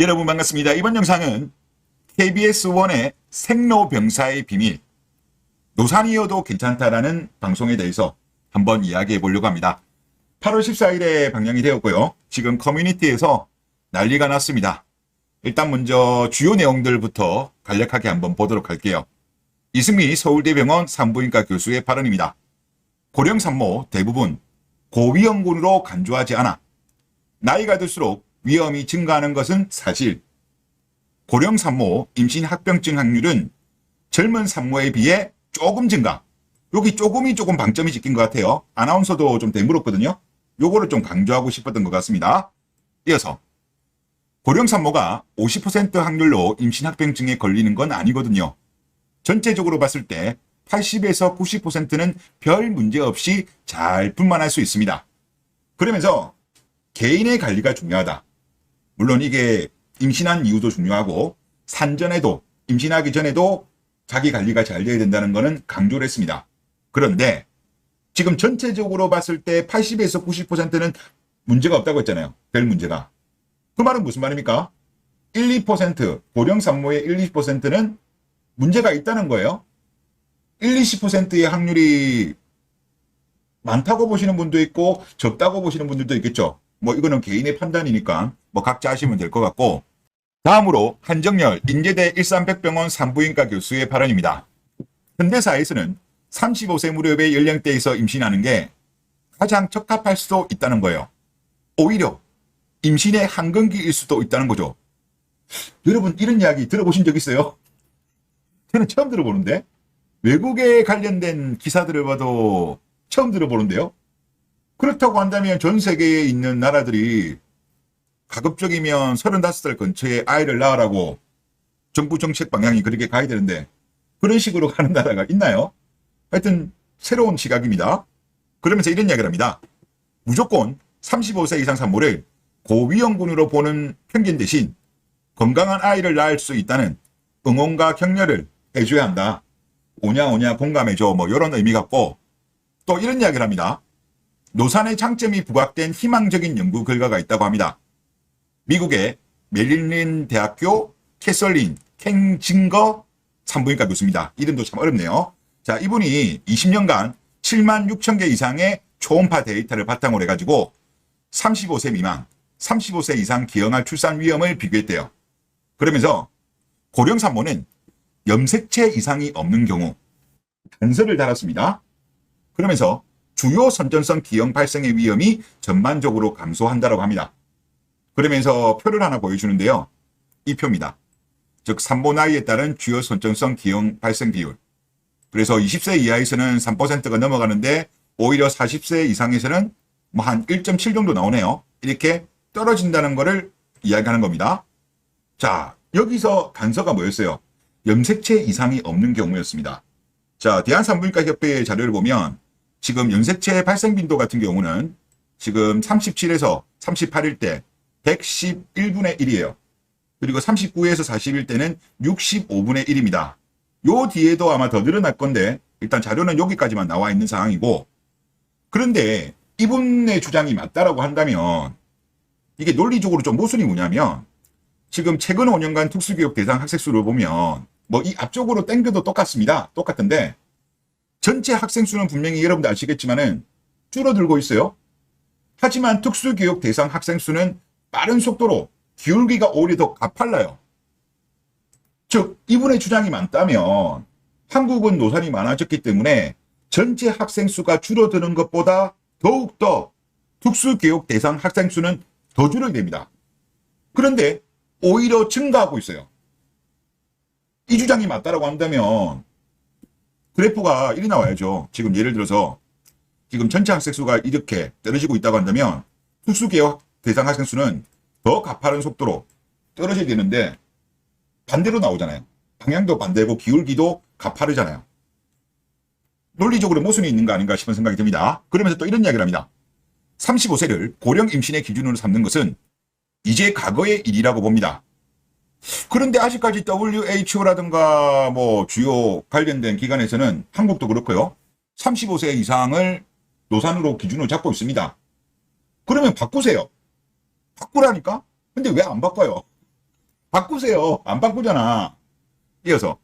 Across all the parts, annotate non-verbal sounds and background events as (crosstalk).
여러분 반갑습니다. 이번 영상은 KBS1의 생로병사의 비밀, 노산이어도 괜찮다라는 방송에 대해서 한번 이야기해 보려고 합니다. 8월 14일에 방영이 되었고요. 지금 커뮤니티에서 난리가 났습니다. 일단 먼저 주요 내용들부터 간략하게 한번 보도록 할게요. 이승미 서울대병원 산부인과 교수의 발언입니다. 고령 산모 대부분 고위험군으로 간주하지 않아 나이가 들수록 위험이 증가하는 것은 사실. 고령 산모 임신 합병증 확률은 젊은 산모에 비해 조금 증가. 여기 조금이 조금 방점이 찍힌 것 같아요. 아나운서도 좀 되물었거든요. 요거를 좀 강조하고 싶었던 것 같습니다. 이어서 고령 산모가 50% 확률로 임신 합병증에 걸리는 건 아니거든요. 전체적으로 봤을 때 80에서 90%는 별 문제 없이 잘 분만할 수 있습니다. 그러면서 개인의 관리가 중요하다. 물론 이게 임신한 이유도 중요하고 산전에도 임신하기 전에도 자기 관리가 잘 돼야 된다는 것은 강조를 했습니다. 그런데 지금 전체적으로 봤을 때 80에서 90%는 문제가 없다고 했잖아요. 별 문제가. 그 말은 무슨 말입니까? 1, 2% 고령 산모의 1, 2%는 문제가 있다는 거예요. 1, 20%의 확률이 많다고 보시는 분도 있고 적다고 보시는 분들도 있겠죠. 뭐 이거는 개인의 판단이니까 뭐 각자 하시면 될 것 같고 다음으로 한정열 인제대 일산백병원 산부인과 교수의 발언입니다. 현대사에서는 35세 무렵의 연령대에서 임신하는 게 가장 적합할 수도 있다는 거예요. 오히려 임신의 한근기일 수도 있다는 거죠. 여러분 이런 이야기 들어보신 적 있어요? (laughs) 저는 처음 들어보는데 외국에 관련된 기사들을 봐도 처음 들어보는데요. 그렇다고 한다면 전 세계에 있는 나라들이 가급적이면 35살 근처에 아이를 낳으라고 정부 정책 방향이 그렇게 가야 되는데 그런 식으로 (laughs) 가는 나라가 있나요? 하여튼 새로운 시각입니다. 그러면서 이런 이야기를 합니다. 무조건 35세 이상 산모를 고위험군으로 보는 편견 대신 건강한 아이를 낳을 수 있다는 응원과 격려를 해줘야 한다. 오냐 오냐 공감해줘 뭐 이런 의미 갖고 또 이런 이야기를 합니다. 노산의 장점이 부각된 희망적인 연구 결과가 있다고 합니다. 미국의 메릴린 대학교 캐설린 캥징거 산부인과 교수입니다. 이름도 참 어렵네요. 자, 이분이 20년간 7만 6천 개 이상의 초음파 데이터를 바탕으로 해가지고 35세 미만, 35세 이상 기형아 출산 위험을 비교했대요. 그러면서 고령 산모는 염색체 이상이 없는 경우 단서를 달았습니다. 그러면서 주요 선전성 기형 발생의 위험이 전반적으로 감소한다고 합니다. 그러면서 표를 하나 보여주는데요. 이 표입니다. 즉 산모 나이에 따른 주요 선전성 기형 발생 비율. 그래서 20세 이하에서는 3%가 넘어가는데 오히려 40세 이상에서는 뭐 한 1.7 정도 나오네요. 이렇게 떨어진다는 것을 이야기하는 겁니다. 자, 여기서 단서가 뭐였어요? 염색체 이상이 없는 경우였습니다. 자, 대한산부인과 협회의 자료를 보면 지금 염색체 발생 빈도 같은 경우는 지금 37에서 38일 때 111분의 1이에요. 그리고 39에서 40일 때는 65분의 1입니다. 요 뒤에도 아마 더 늘어날 건데 일단 자료는 여기까지만 나와 있는 상황이고 그런데 이분의 주장이 맞다라고 한다면 이게 논리적으로 좀 모순이 뭐냐면 지금 최근 5년간 특수교육 대상 학생 수를 보면 뭐 이 앞쪽으로 땡겨도 똑같습니다. 똑같은데 전체 학생 수는 분명히 여러분들 아시겠지만은 줄어들고 있어요. 하지만 특수교육 대상 학생 수는 빠른 속도로 기울기가 오히려 더 가팔라요. 즉 이분의 주장이 맞다면 한국은 노산이 많아졌기 때문에 전체 학생 수가 줄어드는 것보다 더욱더 특수교육 대상 학생 수는 더 줄어야 됩니다. 그런데 오히려 증가하고 있어요. 이 주장이 맞다라고 한다면 그래프가 이리 나와야죠. 지금 예를 들어서 지금 전체 학생 수가 이렇게 떨어지고 있다고 한다면 특수교육 대상 학생 수는 더 가파른 속도로 떨어져야 되는데 반대로 나오잖아요. 방향도 반대고 기울기도 가파르잖아요. 논리적으로 모순이 있는 거 아닌가 싶은 생각이 듭니다. 그러면서 또 이런 이야기를 합니다. 35세를 고령 임신의 기준으로 삼는 것은 이제 과거의 일이라고 봅니다. 그런데 아직까지 WHO라든가 뭐 주요 관련된 기관에서는 한국도 그렇고요. 35세 이상을 노산으로 기준으로 잡고 있습니다. 그러면 바꾸세요. 바꾸라니까? 근데 왜 안 바꿔요? (laughs) 바꾸세요. 안 바꾸잖아. 이어서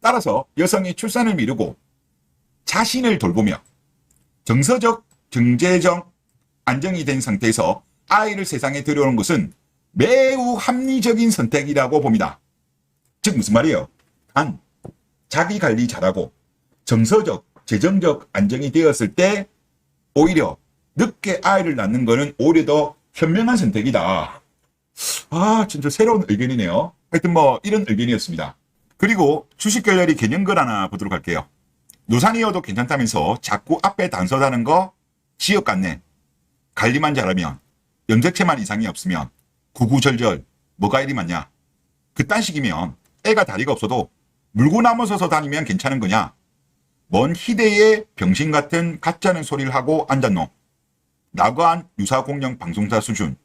따라서 여성이 출산을 미루고 자신을 돌보며 정서적, 경제적 안정이 된 상태에서 아이를 세상에 들여오는 것은 매우 합리적인 선택이라고 봅니다. 즉 무슨 말이에요? 단 자기 관리 잘하고 정서적, 재정적 안정이 되었을 때 오히려 늦게 아이를 낳는 거는 오히려 더 현명한 선택이다. 아, 진짜 새로운 의견이네요. 하여튼 뭐 이런 의견이었습니다. 그리고 주식 결렬이 개념글 하나 보도록 할게요. 노산이어도 괜찮다면서 자꾸 앞에 단서다는 거 지역 같네. 관리만 잘하면 염색체만 이상이 없으면 구구절절 뭐가 이리 많냐. 그딴 식이면 애가 다리가 없어도 물고 나무 서서 다니면 괜찮은 거냐. 먼 희대의 병신 같은 가짜는 소리를 하고 앉았노. 나고한 유사공영 방송사 수준.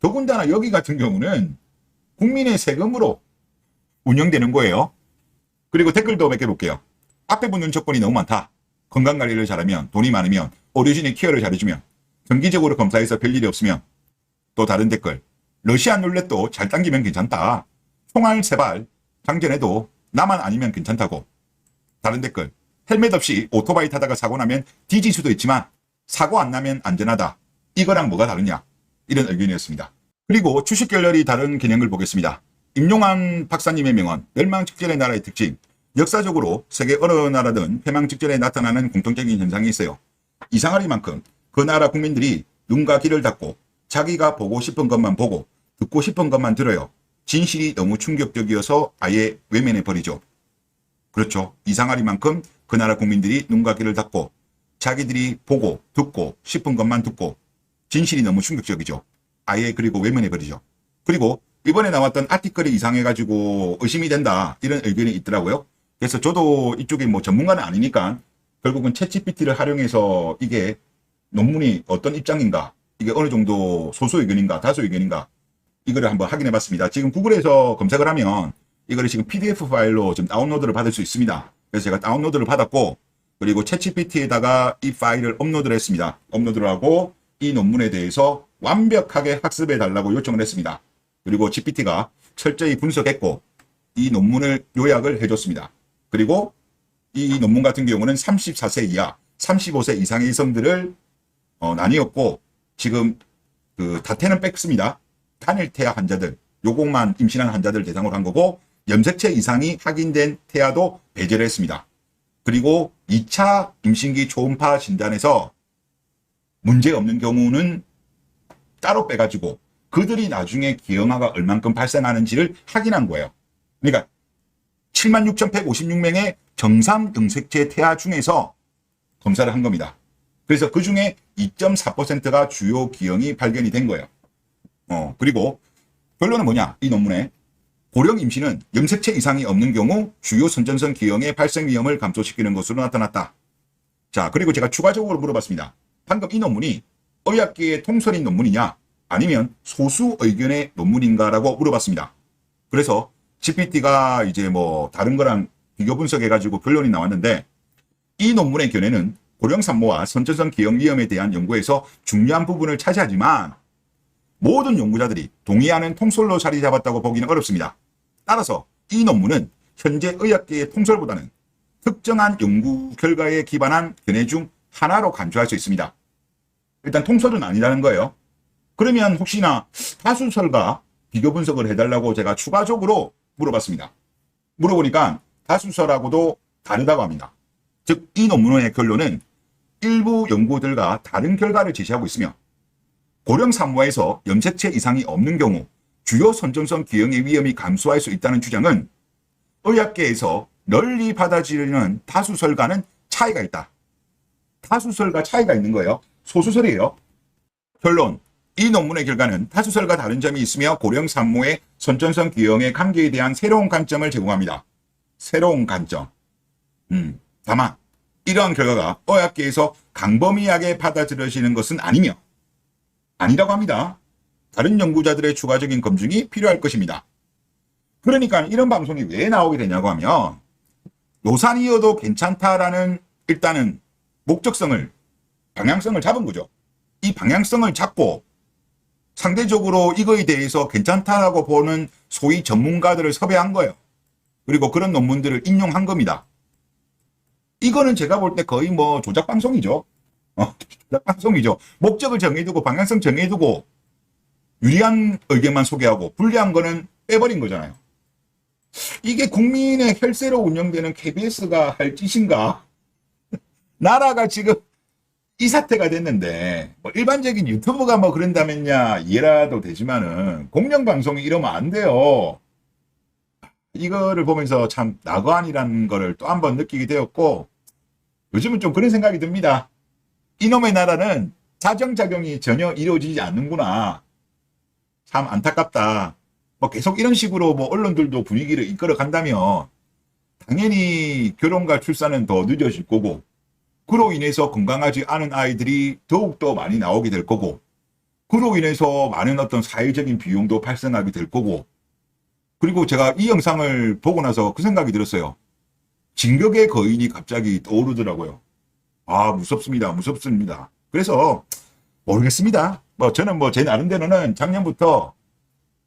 더군다나 여기 같은 경우는 국민의 세금으로 운영되는 거예요. 그리고 댓글도 몇 개 볼게요. 앞에 붙는 조건이 너무 많다. 건강관리를 잘하면, 돈이 많으면, 어르신이 케어를 잘해주면, 정기적으로 검사해서 별일이 없으면, 또 다른 댓글. 러시안 룰렛도 잘 당기면 괜찮다. 총알 세발, 장전해도 나만 아니면 괜찮다고. 다른 댓글. 헬멧 없이 오토바이 타다가 사고 나면 뒤질 수도 있지만 사고 안 나면 안전하다. 이거랑 뭐가 다르냐? 이런 의견이었습니다. 그리고 주식 결렬이 다른 개념을 보겠습니다. 임용환 박사님의 명언, 멸망 직전의 나라의 특징. 역사적으로 세계 어느 나라든 패망 직전에 나타나는 공통적인 현상이 있어요. 이상하리만큼 그 나라 국민들이 눈과 귀를 닫고 자기가 보고 싶은 것만 보고 듣고 싶은 것만 들어요. 진실이 너무 충격적이어서 아예 외면해 버리죠. 그렇죠. 이상하리만큼 그 나라 국민들이 눈과 귀를 닫고 자기들이 보고 듣고 싶은 것만 듣고 진실이 너무 충격적이죠. 아예 그리고 외면해 버리죠. 그리고 이번에 나왔던 아티클이 이상해가지고 의심이 된다 이런 의견이 있더라고요. 그래서 저도 이쪽에 뭐 전문가는 아니니까 결국은 챗GPT를 활용해서 이게 논문이 어떤 입장인가 이게 어느 정도 소수 의견인가 다수 의견인가 이거를 한번 확인해 봤습니다. 지금 구글에서 검색을 하면 이거를 지금 PDF 파일로 좀 다운로드를 받을 수 있습니다. 그래서 제가 다운로드를 받았고 그리고 챗GPT에다가 이 파일을 업로드를 했습니다. 업로드를 하고 이 논문에 대해서 완벽하게 학습해 달라고 요청을 했습니다. 그리고 GPT가 철저히 분석했고 이 논문을 요약을 해줬습니다. 그리고 이 논문 같은 경우는 34세 이하, 35세 이상의 여성들을 어, 나뉘었고 지금 그 다태는 뺐습니다. 단일 태아 환자들, 요것만 임신한 환자들 대상으로 한 거고 염색체 이상이 확인된 태아도 배제를 했습니다. 그리고 2차 임신기 초음파 진단에서 문제 없는 경우는 따로 빼가지고 그들이 나중에 기형아가 얼만큼 발생하는지를 확인한 거예요. 그러니까 76,156명의 정상 염색체 태아 중에서 검사를 한 겁니다. 그래서 그 중에 2.4%가 주요 기형이 발견이 된 거예요. 어, 그리고 결론은 뭐냐? 이 논문에 고령 임신은 염색체 이상이 없는 경우 주요 선전성 기형의 발생 위험을 감소시키는 것으로 나타났다. 자, 그리고 제가 추가적으로 물어봤습니다. 방금 이 논문이 의학계의 통설인 논문이냐? 아니면 소수 의견의 논문인가라고 물어봤습니다. 그래서 GPT가 이제 뭐 다른 거랑 비교 분석해가지고 결론이 나왔는데 이 논문의 견해는 고령 산모와 선천성 기형 위험에 대한 연구에서 중요한 부분을 차지하지만 모든 연구자들이 동의하는 통솔로 자리 잡았다고 보기는 어렵습니다. 따라서 이 논문은 현재 의학계의 통솔보다는 특정한 연구 결과에 기반한 견해 중 하나로 간주할 수 있습니다. 일단 통솔은 아니라는 거예요. 그러면 혹시나 다수설과 비교 분석을 해달라고 제가 추가적으로 물어봤습니다. 물어보니까 다수설하고도 다르다고 합니다. 즉, 이 논문의 결론은 일부 연구들과 다른 결과를 제시하고 있으며 고령 산모에서 염색체 이상이 없는 경우 주요 선천성 기형의 위험이 감소할 수 있다는 주장은 의학계에서 널리 받아들이는 다수설과는 차이가 있다. 다수설과 차이가 있는 거예요. 소수설이에요. 결론. 이 논문의 결과는 타수설과 다른 점이 있으며 고령 산모의 선천성 기형의 관계에 대한 새로운 관점을 제공합니다. 새로운 관점. 음, 다만 이러한 결과가 의학계에서 강범위하게 받아들여지는 것은 아니며 아니라고 합니다. 다른 연구자들의 추가적인 검증이 필요할 것입니다. 그러니까 이런 방송이 왜 나오게 되냐고 하면 노산이어도 괜찮다라는 일단은 목적성을 방향성을 잡은 거죠. 이 방향성을 잡고 상대적으로 이거에 대해서 괜찮다라고 보는 소위 전문가들을 섭외한 거예요. 그리고 그런 논문들을 인용한 겁니다. 이거는 제가 볼 때 거의 뭐 조작 방송이죠. 어, 방송이죠. 목적을 정해두고 방향성 정해두고 유리한 의견만 소개하고 불리한 거는 빼버린 거잖아요. 이게 국민의 혈세로 운영되는 KBS가 할 짓인가? (laughs) 나라가 지금 이 사태가 됐는데 뭐 일반적인 유튜브가 뭐 그런다면야 이해라도 되지만은 공영방송이 이러면 안 돼요. 이거를 보면서 참 낙관이라는 거를 또 한 번 느끼게 되었고 요즘은 좀 그런 생각이 듭니다. 이놈의 나라는 자정작용이 전혀 이루어지지 않는구나. 참 안타깝다. 뭐 계속 이런 식으로 뭐 언론들도 분위기를 이끌어 간다면 당연히 결혼과 출산은 더 늦어질 거고 그로 인해서 건강하지 않은 아이들이 더욱더 많이 나오게 될 거고 그로 인해서 많은 어떤 사회적인 비용도 발생하게 될 거고 그리고 제가 이 영상을 보고 나서 그 생각이 들었어요. 진격의 거인이 갑자기 떠오르더라고요. 아 무섭습니다. 무섭습니다. 그래서 모르겠습니다. 뭐 저는 뭐 제 나름대로는 작년부터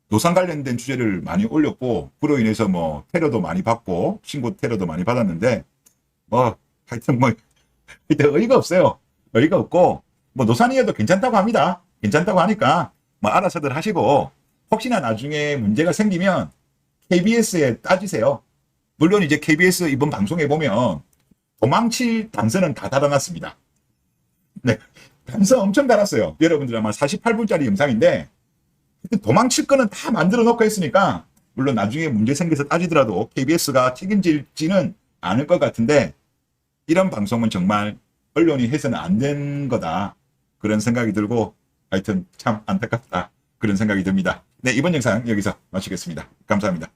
노상 관련된 주제를 많이 올렸고 그로 인해서 뭐 테러도 많이 받고 신고 테러도 많이 받았는데 뭐 하여튼 뭐 (laughs) 하여튼 의의가 없어요. 의의가 없고 뭐 노산이어도 괜찮다고 합니다. 괜찮다고 하니까 뭐 알아서들 하시고 혹시나 나중에 문제가 생기면 KBS에 따지세요. 물론 이제 KBS 이번 방송에 보면 도망칠 단서는 다 달아놨습니다. 네. 단서 엄청 달았어요. 여러분들 아마 48분짜리 영상인데 도망칠 거는 다 만들어 놓고 했으니까 물론 나중에 문제 생겨서 따지더라도 KBS가 책임질지는 않을 것 같은데 이런 방송은 정말 언론이 해서는 안 된 거다. 그런 생각이 들고 하여튼 참 안타깝다. 그런 생각이 듭니다. 네, 이번 영상 여기서 마치겠습니다. 감사합니다.